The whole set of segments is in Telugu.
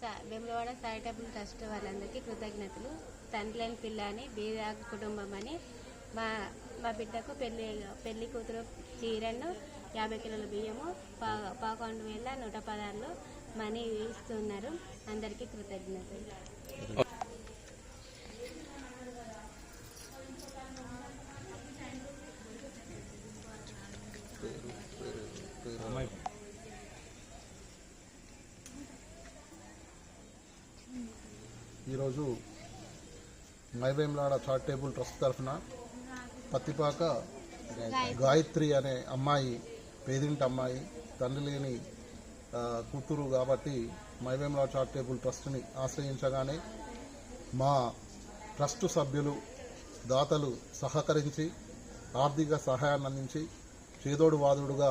సా- వేములవాడ చారిటబుల్ ట్రస్ట్ వాళ్ళందరికీ కృతజ్ఞతలు. తండ్రి లేని పిల్ల అని బీద కుటుంబం అని మా మా బిడ్డకు పెళ్ళి పెళ్ళి కూతురు చీరను యాభై కిలోల బియ్యము పా పదకొండు వేల నూట పదార్లు మనీ ఇస్తున్నారు. అందరికీ కృతజ్ఞతలు. ఈరోజు మైవేంలాడ చారిటబుల్ ట్రస్ట్ తరఫున పత్తిపాక గాయత్రి. అనే అమ్మాయి పేదింటి అమ్మాయి తండ్రి లేని కూతురు కాబట్టి మైవేంలాడ చారిటబుల్ ట్రస్ట్ని ఆశ్రయించగానే మా ట్రస్ట్ సభ్యులు దాతలు సహకరించి ఆర్థిక సహాయాన్ని అందించి చేదోడు వాదుడుగా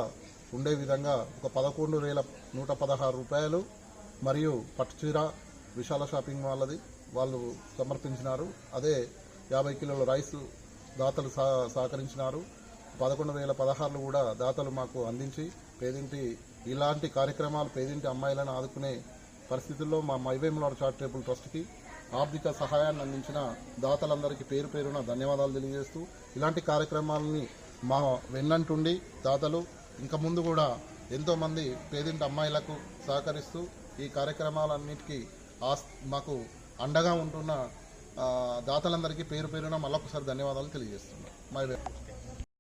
ఉండే విధంగా ఒక పదకొండు వేల నూట పదహారు రూపాయలు మరియు పట్టుచీర విశాల షాపింగ్ వాళ్ళది వాళ్ళు సమర్పించినారు. అదే యాభై కిలోల రైస్ దాతలు సహకరించినారు. పదకొండు వేల పదహారులు కూడా దాతలు మాకు అందించి పేదింటి ఇలాంటి కార్యక్రమాలు పేదింటి అమ్మాయిలను ఆదుకునే పరిస్థితుల్లో మా మైవేములాడు చారిటబుల్ ట్రస్ట్కి ఆర్థిక సహాయాన్ని అందించిన దాతలందరికీ పేరు పేరున ధన్యవాదాలు తెలియజేస్తూ ఇలాంటి కార్యక్రమాలని మా వెన్నంటుండి దాతలు ఇంకా ముందు కూడా ఎంతోమంది పేదింటి అమ్మాయిలకు సహకరిస్తూ ఈ కార్యక్రమాలన్నిటికీ ఆస్ మాకు అండగా ఉంటున్న దాతలందరికీ పేరు పేరున మళ్ళొకసారి ధన్యవాదాలు తెలియజేస్తున్నాను మై